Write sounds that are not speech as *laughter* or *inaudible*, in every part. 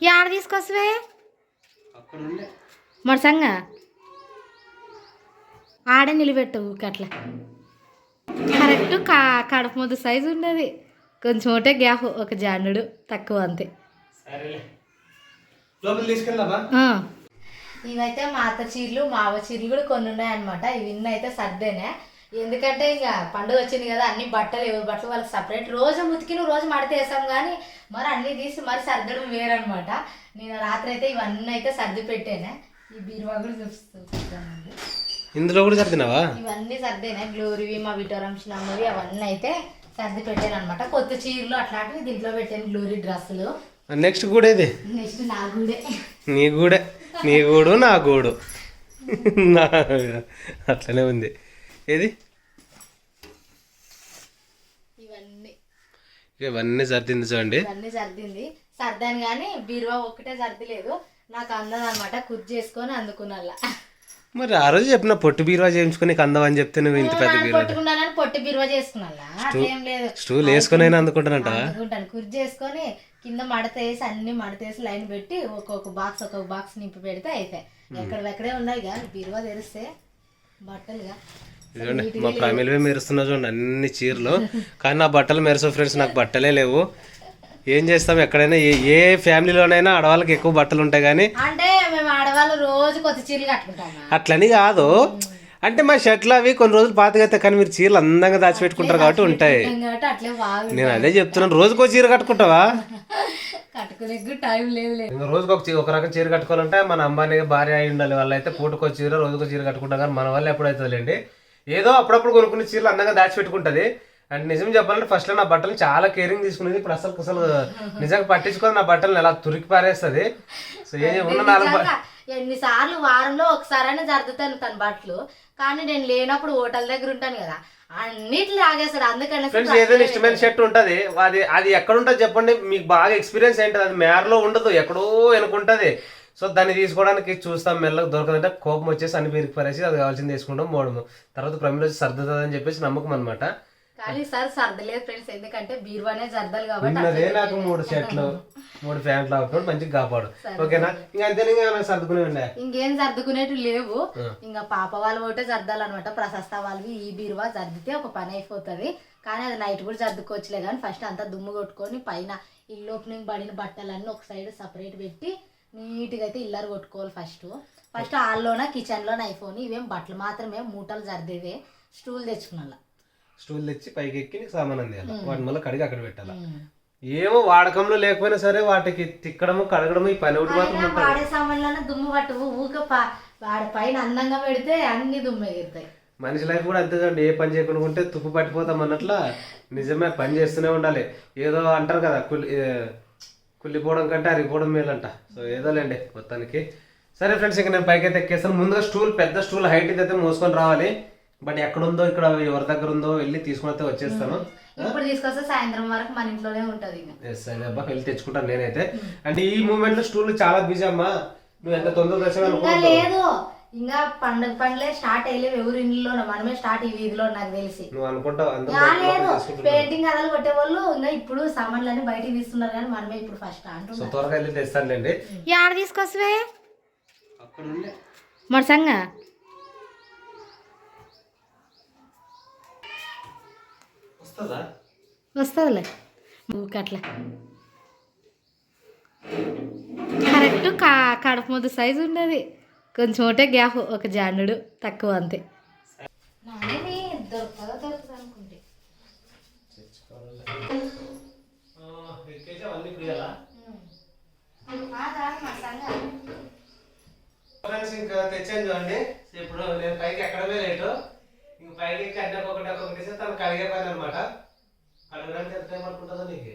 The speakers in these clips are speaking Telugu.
యాడ తీసుకొస్తావే? అక్కడ ఉండే మరి సంగ? ఆడే నిలబెట్టు ఊకట్లా కరెక్ట్ కా కడుపు ముద్దు సైజు ఉన్నది కొంచెం ఒకటే గ్యాప్ ఒక జానుడు తక్కువ అంతే. ఇవైతే మా అత్త చీరలు మా అవ్వ చీరలు కూడా కొన్ని ఉన్నాయన్నమాట ఇవి అయితే సర్దేనే. ఎందుకంటే ఇక పండుగ వచ్చింది కదా అన్ని బట్టలు ఎవరి బట్టలు వాళ్ళకి సపరేట్ రోజు ఉతికిన రోజు మడతేసాం కానీ మరి అన్ని తీసి మరి సర్దడం వేరనమాట నేను రాత్రి అయితే ఇవన్నీ అయితే సర్ది పెట్టానే. ఈ బీరువా కూడా చూస్తూ చూస్తానండి ఇందులో కూడా సర్దినావా? ఇవన్నీ సర్దేనే. గ్లోరీవి మా విటోరంశనమ్మవి అవన్నీ అయితే సర్ది పెట్టాను అనమాట కొత్త చీరలు అట్లాంటివి దీంట్లో పెట్టాను గ్లోరీ డ్రెస్సులు. నెక్స్ట్ కూడా ఇది నెక్స్ట్ నా గూడే. నీ గూడే. నీ గూడు నా గూడు. *laughs* అట్లనే ఉంది. ఏది ఇవన్నీ ఇవన్నీ సర్దింది చూడండి. ఇవన్నీ సర్దింది. సర్దాను కానీ బీరువా ఒక్కటే సర్దిలేదు. నాకు అందదు అనమాట కుర్చీ చేసుకొని అందుకున్నల్లా మరి ఆ రోజు చెప్పిన పొట్టు బీరువా చేయించుకుని అందం అని చెప్తే నువ్వు ఇంత పెద్ద బీరువా? కొట్టుకున్నానని పొట్టి బీరువా చేసుకున్నల్లా అట్లేం లేదు. స్టూల్ వేసుకొని అయినా అందుకుంటానంట. అందుకుంటాను. కుర్చీ చేసుకొని కింద మడత వేసి అన్ని మడత వేసి లైన్ పెట్టి ఒక్కొక్క బాక్స్ ఒక్కొక్క బాక్స్ నింపి పెడితే అయితాయి ఎక్కడెక్కడే ఉన్నాయి ఇక బీరువా తెరిస్తే బట్టలుగా. చూడండి మా ప్రమిలవే మెరుస్తున్నా చూడండి అన్ని చీరలు. కానీ నా బట్టలు మెరుసో ఫ్రెండ్స్ నాకు బట్టలే లేవు. ఏం చేస్తాం ఎక్కడైనా ఏ ఏ ఫ్యామిలీలోనైనా ఆడవాళ్ళకి ఎక్కువ బట్టలు ఉంటాయి కానీ అంటే మేము ఆడవాళ్ళు రోజు కొత్త చీరలు కట్టుకుంటాము అట్లని కాదు. అంటే మా షర్ట్లు అవి కొన్ని రోజులు పాతగైతే కానీ మీరు చీరలు అందంగా దాచిపెట్టుకుంటారు కాబట్టి ఉంటాయి. నేను అదే చెప్తున్నాను రోజుకో చీర కట్టుకుంటావా? కట్టుకునే టైం లేదు లేదు. ఇంకా రోజుకు ఒక రకం చీర కట్టుకోవాలంటే మన అంబానీ భార్య అయి ఉండాలి. వాళ్ళ అయితే పూటకో చీర రోజుకో చీర కట్టుకుంటాం కానీ మన వల్ల ఎప్పుడైతుందిలేండి? ఏదో అప్పుడప్పుడు కొనుక్కునే చీరలు అందంగా దాచిపెట్టుకుంటది. అండ్ నిజం చెప్పాలంటే ఫస్ట్లో నా బట్టలు చాలా కేరింగ్ తీసుకునేది ఇప్పుడు అసలు అసలు నిజంగా పట్టించుకొని నా బట్టలు ఎలా తురికి పారేస్తుంది. సో ఏం ఉన్న నాలుగు ఎన్నిసార్లు వారంలో ఒకసారైనా జరుగుతాను తన బట్టలు. కానీ నేను లేనప్పుడు హోటల్ దగ్గర ఉంటాను కదా అన్నిట్లు లాగేస్తాడు. అందుకని ఫ్రెండ్స్ ఏదైనా ఇష్టమైన షర్ట్ ఉంటది. అది అది ఎక్కడ ఉంటుంది చెప్పండి. మీకు బాగా ఎక్స్పీరియన్స్ ఏంటది? అది మేరలో ఉండదు ఎక్కడో వెనుకుంటది. సో దాన్ని తీసుకోవడానికి చూస్తాం మెల్లగా దొరకదంటే కోపం వచ్చేసి అన్ని పీరికి పరేసి అది కావాల్సింది తీసుకుంటాం మోడము. తర్వాత ప్రమిలో వచ్చి సర్దుతుందని చెప్పేసి నమ్మకం అనమాట కానీ సార్ సర్దలేదు ఫ్రెండ్స్ ఎందుకంటే బీరువానే సర్దాలి కాబట్టి నాకు మూడు షర్ట్లు మూడు ప్యాంట్లు అవుతుంది మంచిగా కాపాడు. ఓకేనా? ఇంకా అంతే ఇంకా సర్దుకునే ఉండే ఇంకేం సర్దుకునేటివి లేవు. ఇంకా పాప వాళ్ళు ఒకటే సర్దాలన్నమాట. ప్రశస్త వాళ్ళవి ఈ బీరువా సర్దితే ఒక పని అయిపోతుంది. కానీ అది నైట్ కూడా సర్దుకోవచ్చులే కానీ ఫస్ట్ అంతా దుమ్ము కొట్టుకొని పైన ఇల్లు ఓపెనింగ్ పడిన బట్టలన్నీ ఒక సైడ్ సపరేట్ పెట్టి నీట్గా అయితే ఇల్లరు కొట్టుకోవాలి ఫస్ట్ ఫస్ట్ హాల్లోన కిచెన్లోన అయిపోయి ఇవేం బట్టలు మాత్రమే మూటలు సర్దేవే. స్టూల్ తెచ్చుకున్నా స్టూల్ తెచ్చి పైకి ఎక్కి నీకు సామాన్ అందియాలి. వాటి మళ్ళీ కడిగి అక్కడ పెట్టాలి. ఏమో వాడకంలో లేకపోయినా సరే వాటికి తిక్కడము కడగడము ఈ పని ఒకటి మాత్రం వాడే సామాన్లోనే దుమ్ము పట్టు ఊక వాడి పైన అందంగా పెడితే అన్ని దుమ్ము ఎగురుతాయి. మనిషి లైఫ్ కూడా అంతే చూడండి ఏ పని చేయకుండా ఉంటే తుప్పు పట్టిపోతాం అన్నట్ల నిజమే పని చేస్తూనే ఉండాలి. ఏదో అంటారు కదా కుళ్ళిపోవడం కంటే అరిగిపోవడం మేలంట. సో ఏదోలేండి మొత్తానికి. సరే ఫ్రెండ్స్ ఇంకా నేను పైకి అయితే ఎక్కేస్తాను. ముందుగా స్టూల్ పెద్ద స్టూల్ హైట్ అయితే మోసుకొని రావాలి. బట్ ఎక్కడుందో ఇక్కడ ఎవరి దగ్గర ఉందో వెళ్ళి తీసుకుని అయితే వచ్చేస్తాను. ఇప్పుడు తీసుకొస్తే సాయంత్రం వరకు మన ఇంట్లోనే ఉంటది ఎస్ అబ్బా వెళ్ళి తెచ్చుకుంటాను నేనైతే. అంటే ఈ మూమెంట్లో స్టూల్ చాలా బిజీ అమ్మా. నువ్వు ఎంత తొందరగా లేదు. ఇంకా పండుగ పండ్లే స్టార్ట్ అయ్యలేవు. ఎవరి ఇంట్లో మనమే స్టార్ట్ ఈ వీధిలో నాకు తెలిసి. నువ్వు అనుకుంటావు? అందరూ యా లోపల లేదు. పెయింటింగ్ కథలు కొట్టే వాళ్ళు ఇంకా ఇప్పుడు సామాన్లన్నీ బయటికి తీస్తున్నారు కానీ మనమే ఇప్పుడు ఫస్ట్ సో అంటున్నాం త్వరగా వెళ్ళి తెస్తానులేండి. యాడ తీసుకొస్తావే? అక్కడ ఉండే. మరి సంగ. వస్తుందా? వస్తుందిలే. ఊకట్లా కరెక్ట్ కా కడుపు ముద్దు సైజు ఉన్నది కొంచెం ఒకటే గ్యాప్ ఒక జానుడు తక్కువ అంతే. ఇంకా తెచ్చాను చూడండి. ఇప్పుడు నేను పైకి ఎక్కడమే లేటు. ఇంక పైకి ఎక్కి అన్నీ ఒకటి ఒకటి తీసి తను కడిగే పని అనమాట కడగడానికి ఎంత టైం పడుకుంటుందో నీకు?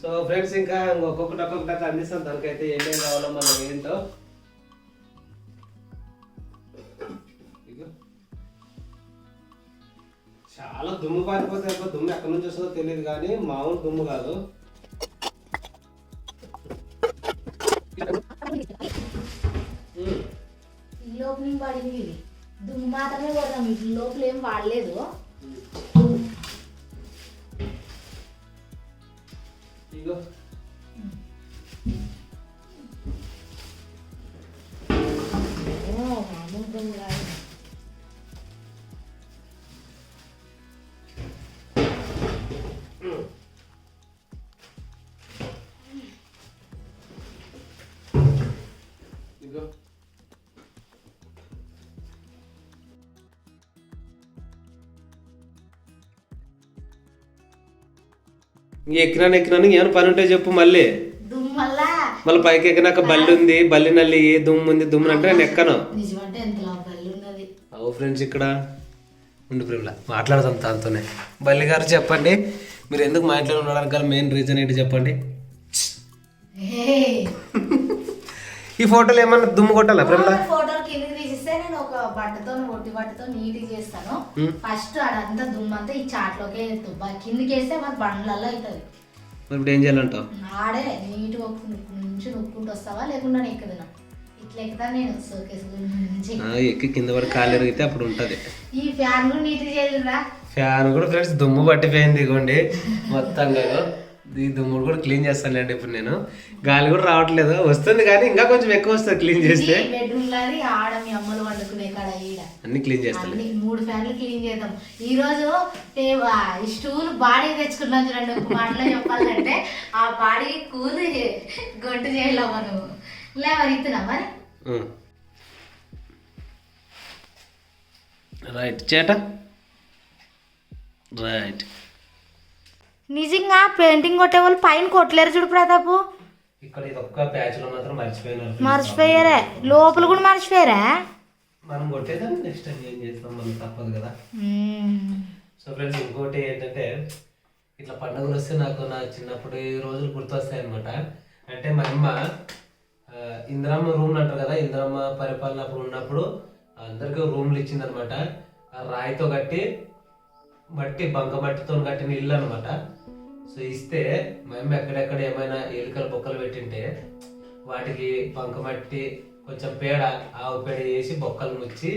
సో ఫ్రెండ్స్ ఇంకా ఒక్కొక్కటి ఒక్కొక్కటి అందిస్తాం. దానికైతే ఏమేమి కావాలో మనం ఏంటో. చాలా దుమ్ము పారిపోతే దుమ్ము ఎక్కడి నుంచి వస్తుందో తెలియదు కానీ మామూలు దుమ్ము కాదు. లోపల పడింది దుమ్ము మాత్రమే కొడదాం లోపల ఏం వాడలేదు. దుమ్ము కాదు. ఎక్కినాను ఎక్కినాను. ఏమైనా పని ఉంటే చెప్పు మళ్ళీ. మళ్ళీ పైకి ఎక్కినాక బల్లి ఉంది బల్లి నల్లి దుమ్ము ఉంది దుమ్ము అంటే నేను ఎక్కను నిజమంటే ఎంత లాభాలు ఉన్నది అవు ఫ్రెండ్స్ ఇక్కడ? ఉండు ప్రేమలా మాట్లాడదాం దాంతోనే. బల్లి గారు చెప్పండి మీరు ఎందుకు మా ఇంట్లో ఉండడానికి గల మెయిన్ రీజన్ ఏంటి చెప్పండి. ఈ ఫోటోలు ఏమన్నా దుమ్ము కొట్టాలా ప్రేమలా? ఫోటోలు కిందకి తీసిస్తే నేను ఒక బట్టతో ఒట్టి బట్టతో నీట్గా చేస్తాను. ఫస్ట్ ఆడంతా దుమ్మంతా ఈ చాట్లోకే తుబ్బా కిందకి వేస్తే మన బండ్లలో అవుతుంది ఇప్పుడు ఏం చేయాలంటావు? ఆడే నీట్గా నుంచి నొక్కుంటూ వస్తావా? లేకుండా నేను ఎక్కి కింద వరకు కాలు ఎరిగితే అప్పుడు ఉంటుంది. ఈ ఫ్యాన్ ఫ్యాన్ కూడా ఫ్రెండ్స్ దుమ్ము పట్టిపోయింది ఇగోండి. మొత్తంగా ఈ దుమ్ము కూడా క్లీన్ చేస్తానులేండి ఇప్పుడు నేను. గాలి కూడా రావట్లేదు. వస్తుంది కానీ ఇంకా కొంచెం ఎక్కువ వస్తుంది క్లీన్ చేస్తే. అన్ని క్లీన్ చేస్తాను మూడు ఫ్యాన్లు క్లీన్ చేద్దాం. ఈ రోజు స్టూల్ బాడీ తెచ్చుకున్నాం చూడండి. ఒక మాటలో చెప్పాలంటే ఆ బాడీ కూలి గొడ్డు చేయలేమా నువ్వు. మరి? రైట్ చేట. రైట్. నిజంగా పెయింటింగ్ కొట్టే వాళ్ళు పైన కొట్టలేరు చూడు ప్రతాపు. ఇక్కడ ఇది ఒక్క ప్యాచ్లో మాత్రం మర్చిపోయినారు. మర్చిపోయారే? లోపల కూడా మర్చిపోయారా? మనం కొట్టేదాన్ని నెక్స్ట్ టైం ఏం చేస్తాం మనం తప్పదు కదా. సో ఫ్రెండ్స్ ఇంకోటి ఏంటంటే ఇట్లా పండుగలు వస్తే నాకు నా చిన్నప్పుడు రోజులు గుర్తొస్తాయి అనమాట అంటే మా అమ్మ ఇందిరమ్మ రూమ్లు అంటారు కదా ఇందిరమ్మ పరిపాలన అప్పుడు ఉన్నప్పుడు అందరికీ రూమ్లు ఇచ్చిందనమాట రాయితో కట్టి మట్టి బంక మట్టితో కట్టిన ఇల్లు అనమాట సో ఇస్తే మేము ఎక్కడెక్కడ ఏమైనా ఎలుకలు బొక్కలు పెట్టింటే వాటికి బంక మట్టి కొంచెం పేడ ఆవు పేడ వేసి బొక్కలు ముచ్చి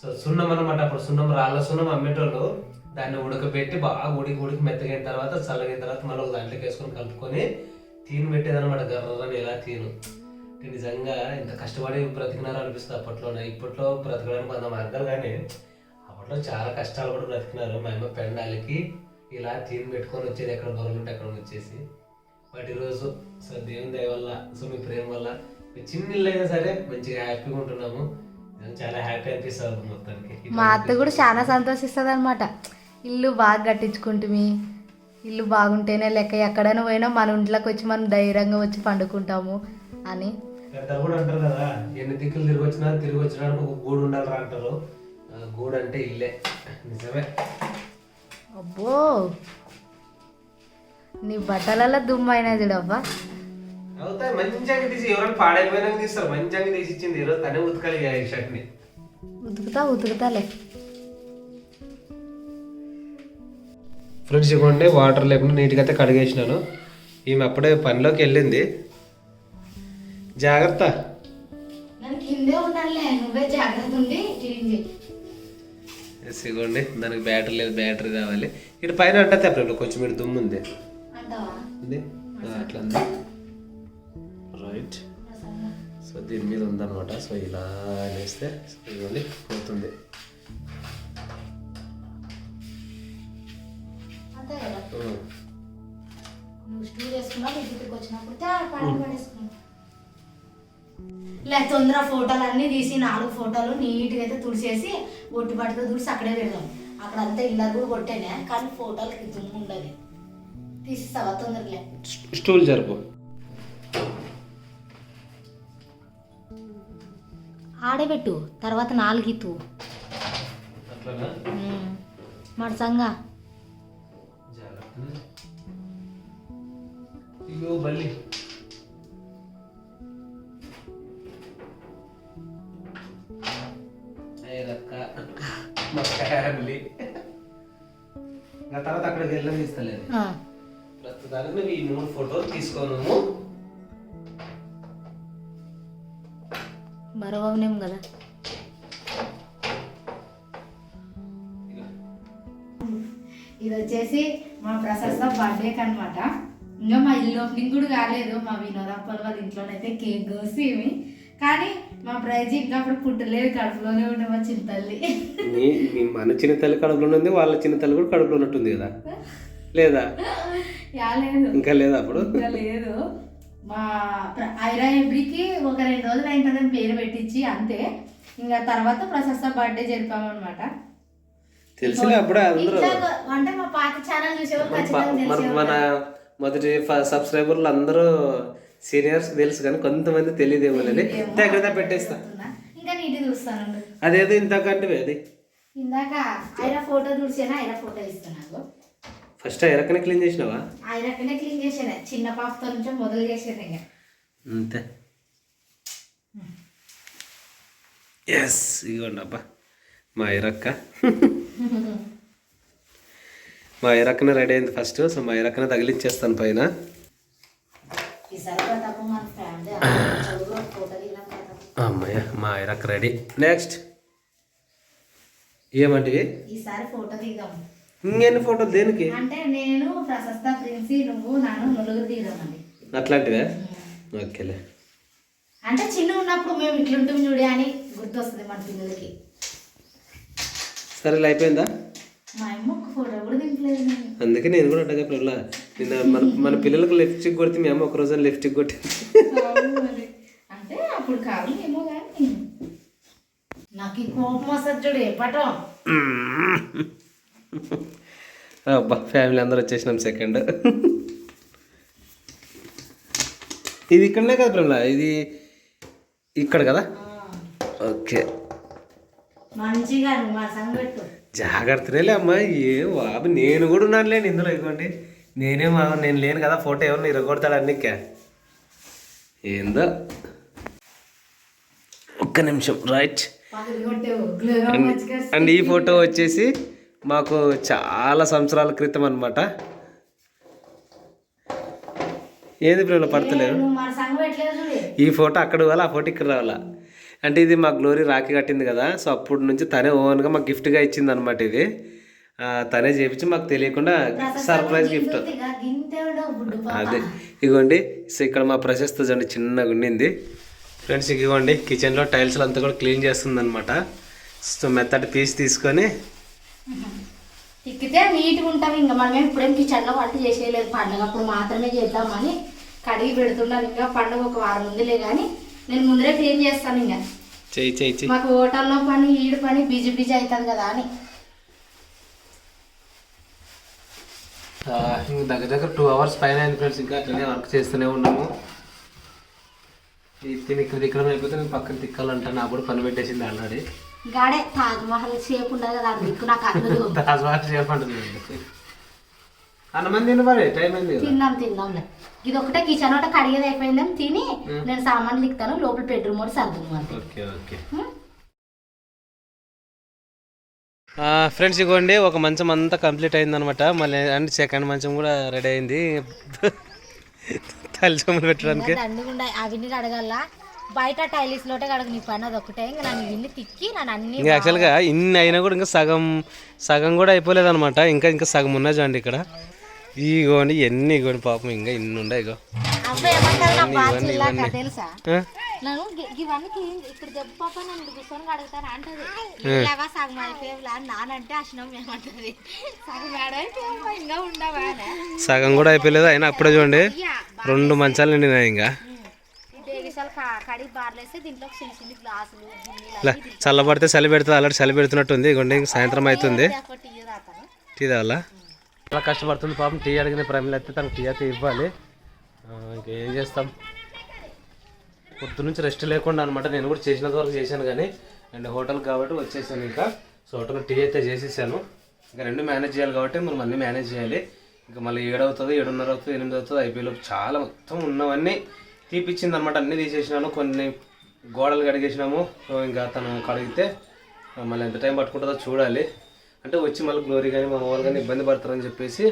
సో సున్నం అనమాట అప్పుడు. సున్నం రాళ్ళ సున్నం అమ్మేటోళ్ళు దాన్ని ఉడకబెట్టి బాగా ఉడికి ఉడికి మెత్తగిన తర్వాత చల్లగిన తర్వాత మళ్ళీ దాంట్లోకి వేసుకొని కలుపుకొని తీను పెట్టేదన్నమాట గర్రని ఎలా తీను నిజంగా ఇంత కష్టపడి బ్రతికినారో అనిపిస్తుంది అప్పట్లోనే. ఇప్పట్లో బ్రతకడానికి కొంత మార్గాలు కానీ అప్పట్లో చాలా కష్టాలు కూడా బ్రతికినారు. మా అమ్మ పెండాలకి ఇలా తీన్ పెట్టుకొని వచ్చేది ఎక్కడ దొరలు అక్కడ వచ్చేసి. బట్ ఈరోజు సో దేవుని దయ వల్ల సో మీ ప్రేమ వల్ల చిన్న ఇల్లు అయినా సరే మంచిగా హ్యాపీగా ఉంటున్నాము. చాలా హ్యాపీ అనిపిస్తుంది మొత్తానికి. మా అత్త కూడా చాలా సంతోషిస్తుంది అనమాట ఇల్లు బాగా కట్టించుకుంటుమి ఇల్లు బాగుంటేనే లెక్క ఎక్కడైనా పోయినా మన ఇంట్లోకి వచ్చి మనం ధైర్యంగా వచ్చి పండుకుంటాము. అని. పెద్దలు కూడా అంటారు కదా ఎన్ని దిక్కులు తిరిగి వచ్చినా తిరిగి వచ్చినానికి ఒక గూడు ఉండాలిరా అంటారు. గూడు అంటే ఇల్లే. నిజమే. అబ్బో! నీ బట్టలలో దుమ్ము అయినా చూడబ్బా అవుతాయి మంచిగా తీసి ఎవరైనా పాడైపోయినాక తీస్తారు. మంచిగా తీసి ఇచ్చింది ఈరోజు తనే ఉతకాలి ఈ షర్ట్ని. ఉతుకుతా ఉతుకుతాలే. ఫ్రిడ్జ్ ఇవ్వండి వాటర్ లేకుండా నీట్గా అయితే కడిగేసినాను. ఈమె అప్పుడే పనిలోకి వెళ్ళింది. జాగ్రత్త. నేను కిందే ఉండాలే నువ్వే జాగ్రత్త ఉండి క్లీన్ చేయి ఎస్ ఇవ్వండి దానికి బ్యాటరీ లేదు బ్యాటరీ కావాలి. ఇటు పైన అంటే తెప్పలేదు కొంచెం ఇటు దుమ్ము ఉంది. అట్లా ఉంది. రైట్. సో దీని మీద ఉందన్నమాట. సో ఇలా సో ఇవ్వండి పోతుంది. లే తొందర ఫోటోలు అన్నీ తీసి నాలుగు ఫోటోలు నీట్గా అయితే తుడిచేసి ఒట్టి బట్టతో తుడిచి అక్కడే పెడదాం. అక్కడ అంతా ఇల్లరు కూడా కొట్టేనే కానీ ఫోటోలకి దుమ్ము ఉండదు. తీసిస్తావా తొందరలే స్టూల్ జరుపు. ఆడబెట్టు తర్వాత నాలుగు ఇత్తు. మడసంగా అయ్యో బల్లి. తర్వాత అక్కడికి వెళ్ళని తీస్తలేదు ఆ. ప్రస్తుతానికి మేము ఈ మూడు ఫోటోలు తీసుకున్నాము. మరవనేం కదా. ఇది వచ్చేసి మా ప్రశస్త బర్త్డేకి అనమాట ఇంకా మా ఇల్లు ఓపెనింగ్ కూడా కాలేదు మా వినోదప్పల వాళ్ళ ఇంట్లోనైతే కేక్ కోసి ఇవి. కానీ మా ప్రైజ్ ఇంకా అప్పుడు పుట్టలేదు కడుపులోనే ఉండే మా చింతల్లి నీ మీ మన చిన్న తల్లి కడుపులో ఉంది వాళ్ళ చిన్న తల్లి కూడా కడుపులో ఉన్నట్టుంది కదా. లేదా? ఇంకా లేదా అప్పుడు? ఇంకా లేదు. మా ఐరా ఎబ్రికి ఒక రెండు రోజులు అయింటుందని పేరు పెట్టించి అంతే. ఇంకా తర్వాత ప్రశస్త బర్త్డే జరిపామన్నమాట తెలిసిలే అప్పుడే అందరూ. అంటే మా పాత ఛానల్ చూసేవాళ్ళు. మన మొదటి సబ్స్క్రైబర్లు అందరూ సీనియర్స్ తెలుసు కానీ కొంతమంది తెలియదేమో. ఎక్కడ పెట్టేస్తా. ఇంకా నీటి చూస్తాను అదేదో ఇంతకంటే అది. ఇందాక ఐరా ఫోటో చూసాను? ఐరా ఫోటో ఇస్తున్నాను ఫస్ట్ ఎరకనే క్లీన్ చేసినావా? ఐరాకనే క్లీన్ చేసాను? చిన్న పాపతో నుంచి మొదలు చేసాను ఇంకా. అంతే. ఎస్ ఇదిగోండి అబ్బా. మా ఐరక్క. *laughs* మా ఐరక్కనే రెడీ అయింది ఫస్ట్ సో మా ఐరక్కనే తగిలించేస్తాను పైన ఈసారి ప్రతాపం మన ఫ్యామిలీ చదువులో ఫోటో దిగినాం ప్రతాపం అమ్మయ్య మా ఐరక్క రెడీ నెక్స్ట్ ఏమంటివి? ఈసారి ఫోటో దిగుదాం ఇంకెన్ని ఫోటోలు దేనికి? అంటే నేను ప్రశస్త ప్రిన్సీ నువ్వు నాను నలుగురు అట్లాంటివే? ఓకేలే. అంటే చిన్న ఉన్నప్పుడు మేము ఇట్లుంటాం చూడే అని గుర్తొస్తుంది మన పిల్లలకి. సరేలే అయిపోయిందా? మా అమ్మ ఒక ఫోటో కూడా దింపలేదు అందుకే నేను కూడా అడ్డగా పిల్లల నిన్న మన మన పిల్లలకు లిప్స్టిక్ కొడితే మేము ఒక రోజు కొట్టింది. అవును మరి. అంటే అప్పుడు కాదు ఏమో కానీ నాకు కోపం వస్తుంది చూడు పటం. *laughs* అబ్బా ఫ్యామిలీ అందరూ వచ్చేసినాం సెకండ్ *laughs* ఇది ఇక్కడనే కదా పిల్లల ఇది ఇక్కడ కదా? ఓకే. జాగ్రత్తనే అమ్మా ఏ బాబు నేను కూడా ఉన్నాను లేండి ఇందులో ఇదిగోండి. నేనే మా నేను లేను కదా ఫోటో ఎవరిని ఇరగొడతాడు అన్నికే ఏందో? ఒక్క నిమిషం రైట్. అండ్ ఈ ఫోటో వచ్చేసి మాకు చాలా సంవత్సరాల క్రితం అనమాట ఏది పడతలేరు పెట్టలేదు చూడు. ఈ ఫోటో అక్కడ పోవాలా ఆ ఫోటో ఇక్కడ రావాలా? అంటే ఇది మా గ్లోరీ రాఖీ కట్టింది కదా సో అప్పటి నుంచి తనే ఓన్గా మాకు గిఫ్ట్గా ఇచ్చింది అనమాట ఇది. తనే చేపించి మాకు తెలియకుండా సర్ప్రైజ్ గిఫ్ట్. అదే. ఇగోండి సో ఇక్కడ మా ప్రశస్త చూడండి చిన్నగా ఉండింది. ఫ్రెండ్స్ ఇగోండి కిచెన్లో టైల్స్ అంతా కూడా క్లీన్ చేస్తుంది అనమాట సో మెత్తటి పీస్ తీసుకొని తిక్కితే నీట్గా ఉంటాం ఇంకా. మనం ఇప్పుడేం కిచెన్లో వంట చేసేయలేదు. పండగ అప్పుడు మాత్రమే చేద్దామని కడిగి పెడుతున్నాను ఇంకా పండగ ఒక వారం ఉందిలే కానీ నేను ముందరే క్లీన్ చేస్తాను ఇంకా. చెయ్యి చెయ్యి మాకు హోటల్లో పని ఈడు పని బిజీ బిజీ అవుతుంది కదా అని ఆ, ఇంక దగ్గర దగ్గర టూ అవర్స్ పైన అయింది ఫ్రెండ్స్ ఇంకా అట్లనే వర్క్ చేస్తూనే ఉన్నాము. ఈ తిని ఇక్కడ దిక్కడం అయిపోతే నేను పక్కన తిక్కాలంటాను నాకు కూడా పని పెట్టేసింది ఆల్రెడీ గాడే తాజ్ మహల్ షేప్ ఉండదు కదా దిక్కు నాకు అందదు *laughs* తాజ్మహల్ చేయమంటుంది అన్నమంది తిను మరి? టైం అయింది తిందాం తిందాంలే ఇది ఒకటే కిచెన్ ఒకటే కడిగేది అయిపోయిందేం తిని నేను సామాన్లు ఇస్తాను లోపల బెడ్రూమ్ కూడా సర్దును అంతే. Okay okay? ఫ్రెండ్స్ ఇగోండి ఒక మంచం అంతా కంప్లీట్ అయింది అనమాట మళ్ళీ అండ్ సెకండ్ మంచం కూడా రెడీ అయింది. తల్లి సొమ్ములు పెట్టడానికి. అవన్నీ కడగల. బయట టైలీస్ లోటే కడగ నీ పని అది ఒకటే. ఇంకా నన్ను ఇన్ని తిక్కి నన్ను అన్ని ఇంకా యాక్చువల్గా ఇన్ని అయినా కూడా ఇంకా సగం సగం కూడా అయిపోలేదు అనమాట ఇంకా ఇంకా సగం ఉన్నాయి చూడండి ఇక్కడ. ఇగోండి ఎన్ని ఇగోండి పాపం ఇంకా ఇన్ని ఉన్నాయి ఇగో. తెలుసా? ఇవన్నీ ఇక్కడ దెబ్బ పాప నన్ను కూర్చొని కడుగుతాను అంటది. సగం నానంటే అసనం ఏమంటది. సగం ఇంకా ఉండవా. సగం కూడా అయిపోలేదు అయినా అప్పుడే చూడండి. రెండు మంచాలు నిండినాయి ఇంకా. చల్లబడితే చలి పెడుతుంది ఆల్రెడీ చలి పెడుతున్నట్టుంది ఇగోండి ఇంక సాయంత్రం అవుతుంది టీ తాగాలా? చాలా కష్టపడుతుంది పాపం టీ అడిగిన ప్రేమలు అయితే తనకు టీ అయితే ఇవ్వాలి. ఇంకేం చేస్తాం? పొద్దు నుంచి రెస్ట్ లేకుండా అనమాట నేను కూడా చేసినంత వరకు చేశాను కానీ అండ్ హోటల్ కాబట్టి వచ్చేసాను ఇంకా. సో హోటల్ టీ అయితే చేసేసాను. ఇంకా రెండు మేనేజ్ చేయాలి కాబట్టి మనం అన్నీ మేనేజ్ చేయాలి. ఇంకా మళ్ళీ ఏడవుతుంది ఏడున్నర అవుతుంది ఎనిమిది అవుతుంది ఐపీఎల్ చాలా మొత్తం ఉన్నవన్నీ తీపిచ్చింది అనమాట అన్నీ తీసేసినాను. కొన్ని గోడలు కడిగేసినాము. సో ఇంకా తను కడిగితే మళ్ళీ ఎంత టైం పట్టుకుంటుందో చూడాలి. అంటే వచ్చి మళ్ళీ గ్లోరీ కానీ మా వాళ్ళు కానీ ఇబ్బంది పడతారని చెప్పేసి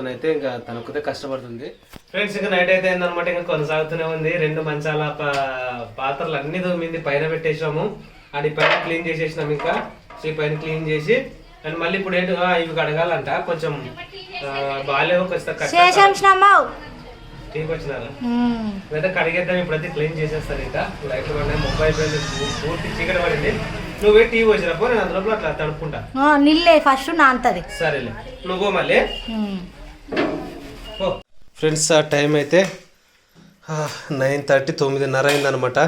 తనైతే ఇంకా తనొక్కతే కష్టపడుతుంది. ఫ్రెండ్స్ ఇంకా నైట్ అయితే ఏందనమాట ఇంకా కొనసాగుతూనే ఉంది. రెండు మంచాల పా- పాత్రలు అన్ని తోమింది. పైన పెట్టేసాము అది పైన క్లీన్ చేసేసినాం ఇంకా. సో ఈ పైన క్లీన్ చేసి అండ్ మళ్ళీ ఇప్పుడు ఏంటి ఇవి కడగాలంట. కొంచెం బాగాలేవు కొంచెం టీకి వచ్చినారా అయితే కడిగేద్దాం. ఇప్పుడైతే క్లీన్ చేసేస్తాను ఇంకా ముప్పై అయిపోయింది. పూ- పూర్తి చీకటి పడింది. నువ్వే టీ వచ్చినపో నేను అందులో అట్లా తడుపుకుంటా నిల్లే. ఫస్ట్ నాంతది సరేలే. నువ్వు మళ్ళీ. ఫ్రెండ్స్ ఆ టైం అయితే నైన్ థర్టీ తొమ్మిదిన్నర అయిందనమాట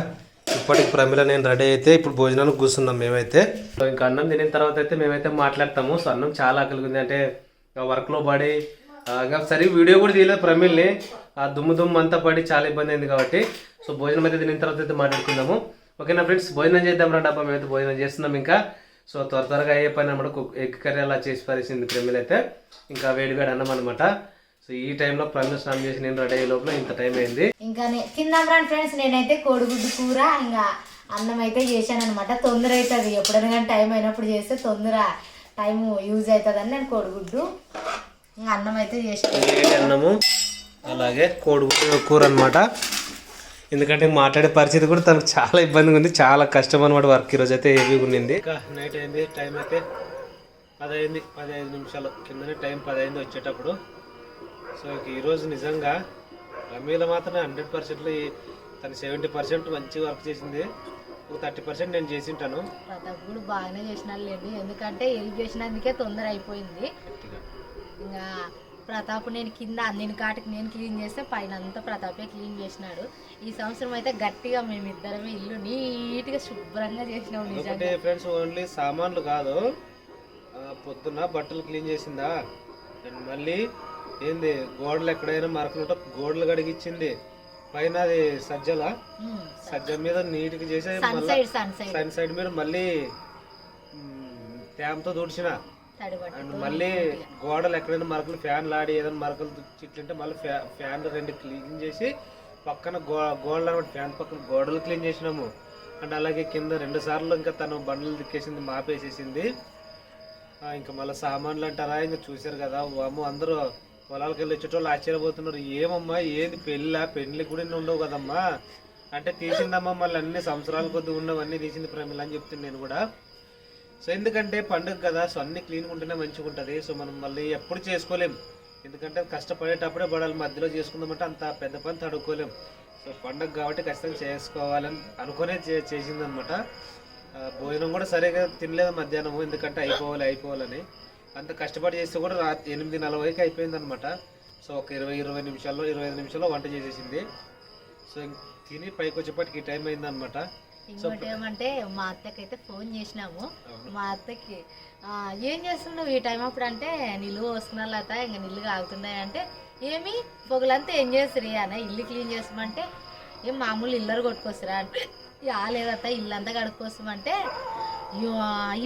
ఇప్పటికి ప్రమిళ నేను రెడీ అయితే ఇప్పుడు భోజనానికి కూర్చున్నాం మేమైతే. సో ఇంకా అన్నం తినిన తర్వాత అయితే మేమైతే మాట్లాడతాము. సో అన్నం చాలా ఆకలిగా ఉంది. అంటే వర్క్లో పడి ఇంకా సరే వీడియో కూడా తీయలేదు ప్రమిల్ని ఆ దుమ్ము దుమ్ము అంతా పడి చాలా ఇబ్బంది అయింది కాబట్టి. సో భోజనం అయితే తినిన తర్వాత అయితే మాట్లాడుకుందాము. ఓకేనా ఫ్రెండ్స్? భోజనం చేద్దాం రా డబ్బా. మేమైతే భోజనం చేస్తున్నాం ఇంకా. సో త్వర త్వరగా అయ్యే పని అనమాట ఎగ్ కర్రీ అలా చేసి పరిచింది ప్రమిల్ అయితే. ఇంకా వేడివేడి అన్నం అనమాట సో ఈ టైంలో ప్రమిల్ స్నానం చేసి నేను రెడీ అయ్యే లోపల ఇంత టైం అయింది. ఇంకా నే- తిందాం రండి ఫ్రెండ్స్ నేనైతే కోడిగుడ్డు కూర ఇంకా అన్నం అయితే చేశాను అనమాట తొందర అవుతుంది ఎప్పుడైనా కానీ టైం అయినప్పుడు చేస్తే తొందర టైం యూజ్ అవుతుందని నేను కోడిగుడ్డు ఇంకా అన్నం అయితే చేశాను. వేడి అన్నము. అలాగే కోడిగుడ్డు కూర అనమాట ఎందుకంటే మాట్లాడే పరిస్థితి కూడా తనకు చాలా ఇబ్బందిగా ఉంది. చాలా కష్టం అనమాట వర్క్ ఈరోజు అయితే హెవీగా ఉండింది. ఇంకా నైట్ అయింది టైం అయితే పదైంది పదహైదు నిమిషాలు. కిందనే టైం పదైంది వచ్చేటప్పుడు. సో ఈరోజు నిజంగా రమీల మాత్రం హండ్రెడ్ పర్సెంట్లో తను సెవెంటీ పర్సెంట్ మంచి వర్క్ చేసింది. థర్టీ పర్సెంట్ నేను చేసింటాను. ప్రతాప్ కూడా బాగానే చేసినారులేండి. ఎందుకంటే హెల్ప్ చేసినందుకే తొందర అయిపోయింది. ఇంకా ప్రతాప్ నేను కింద అందిన కాటికి నేను క్లీన్ చేస్తే పైన అంతా ప్రతాపే క్లీన్ చేసినాడు. ఈ సంవత్సరం అయితే గట్టిగా మేమిద్దరమే ఇల్లు నీట్గా శుభ్రంగా చేసినాం నిజంగా. ఫ్రెండ్స్ ఓన్లీ సామాన్లు కాదు. పొద్దున్న బట్టలు క్లీన్ చేసిందా? మళ్ళీ ఏంది గోడలు ఎక్కడైనా మరకలు ఉంటే గోడలు కడిగిచ్చింది. పైన అది సజ్జల? సజ్జ మీద నీట్గా చేసి సన్ సైడ్ మీద మళ్ళీ ట్యామ్తో తుడిచిన. అండ్ మళ్ళీ గోడలు ఎక్కడైనా మరకలు ఫ్యాన్లు ఆడి ఏదైనా మరకలు చిట్లుంటే మళ్ళీ ఫ్యా ఫ్యాన్లు రెండు క్లీన్ చేసి పక్కన గో గోడలు అనమాట ఫ్యాన్ పక్కన గోడలు క్లీన్ చేసినాము. అండ్ అలాగే కింద రెండు సార్లు ఇంకా తను బండ్లు దిక్కేసింది మాపేసేసింది. ఇంకా మళ్ళీ సామాన్లు అంటారా ఇంకా చూశారు కదా వాము అందరూ పొలాలకు వెళ్ళి వచ్చేటోళ్ళు ఆశ్చర్యపోతున్నారు. ఏమమ్మా ఏంది పెళ్ళా? పెళ్ళి కూడా ఇన్ని ఉండవు కదమ్మా? అంటే తీసిందమ్మా మళ్ళీ అన్ని సంవత్సరాల కొద్ది ఉన్నవన్నీ తీసింది ప్రమిళ అని చెప్తుంది నేను కూడా. సో ఎందుకంటే పండుగ కదా సో అన్ని క్లీన్గా ఉంటేనే మంచిగా ఉంటుంది. సో మనం మళ్ళీ ఎప్పుడు చేసుకోలేం. ఎందుకంటే కష్టపడేటప్పుడే పడాలి మధ్యలో చేసుకుందామంటే అంత పెద్ద పని తడుకోలేం సో పండుగ కాబట్టి ఖచ్చితంగా చేసుకోవాలని అనుకునే చే చేసిందనమాట భోజనం కూడా సరిగా తినలేదు మధ్యాహ్నం ఎందుకంటే అయిపోవాలి అయిపోవాలని. అంత కష్టపడి చేస్తే కూడా రాత్రి ఎనిమిది నలభైకి అయిపోయింది అనమాట సో ఒక ఇరవై ఇరవై నిమిషాల్లో ఇరవై ఐదు నిమిషాల్లో వంట చేసేసింది. సో తిని పైకి వచ్చేప్పటికి ఈ టైం అయిందనమాట ఇంకోటి ఏమంటే మా అత్తకైతే ఫోన్ చేసినాము. మా అత్తకి "ఆ, ఏం చేస్తున్నావు ఈ టైం అప్పుడు అంటే నిల్లు వస్తున్నా లత ఇంకా నిల్లు ఆగుతున్నాయి అంటే ఏమి? పొగలంతా ఏం చేస్తారు అన్న? ఇల్లు క్లీన్ చేస్తామంటే ఏం మామూలు ఇల్లరు కొట్టుకొస్తారా అంటే యా లేదత్త ఇల్లంతా కడుక్కోస్తామంటే "అయ్యో,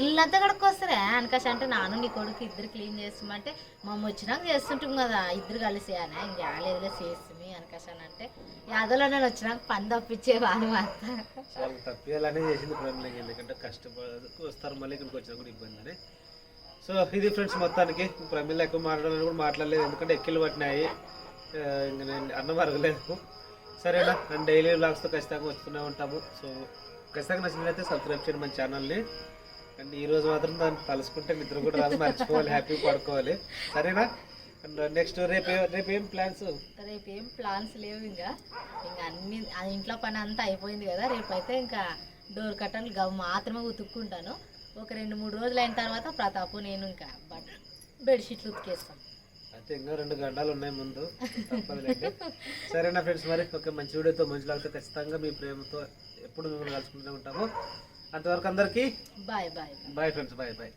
ఇల్లంతా కడుక్కొస్తారా? అనకాశ అంటే నాను నీ కొడుకు ఇద్దరు క్లీన్ చేస్తామంటే మమ్మ వచ్చినాక చేస్తుంటాం కదా ఇద్దరు కలిసి అని ఇంకా లేదులే చేస్తుంది అనకాశ అంటే. యాదలో నేను వచ్చినాక పని తప్పించే వాళ్ళు వాళ్ళు తప్పియాలనే చేసింది ప్రేమలకి ఎందుకంటే కష్టపడకు వస్తారు మళ్ళీ ఇక్కడికి వచ్చినా కూడా ఇబ్బంది అని సో ఇది ఫ్రెండ్స్ మొత్తానికి. ప్రమిళ ఎక్కువ మాట్లాడాలని కూడా మాట్లాడలేదు ఎందుకంటే ఎక్కిలు పట్టినాయి. ఇంక నేను అన్నం అరగలేదు. సరేనా? అండ్ డైలీ బ్లాగ్స్తో ఖచ్చితంగా వస్తూనే ఉంటాము. సో ఖచ్చితంగా నచ్చినట్లయితే సబ్స్క్రైబ్ చేయండి మన ఛానల్ని అండ్ ఈ రోజు మాత్రం దాన్ని తలుసుకుంటే నిద్ర కూడా రాదు మర్చిపోవాలి హ్యాపీ పడుకోవాలి. సరేనా? అండ్ నెక్స్ట్ రేపు రేపు ఏం ప్లాన్స్ రేపు ఏం ప్లాన్స్ లేవు ఇంకా. ఇంకా అన్ని ఇంట్లో పని అంతా అయిపోయింది కదా. రేపు అయితే ఇంకా డోర్ కట్టలు గవ్ మాత్రమే ఉతుక్కుంటాను. ఒక రెండు మూడు రోజులు అయిన తర్వాత ప్రతాపు నేను ఇంకా బట్ బెడ్షీట్లు ఉతికేస్తాం. అయితే ఇంకా రెండు గంటలు ఉన్నాయి ముందు. సరేనా ఫ్రెండ్స్ మరి ఒక మంచి వీడియోతో మంచి లాగితే ఖచ్చితంగా మీ ప్రేమతో ఎప్పుడు మిమ్మల్ని కలుసుకుంటూనే ఉంటాము. అంతవరకు అందరికీ bye bye bye. Bye friends bye bye.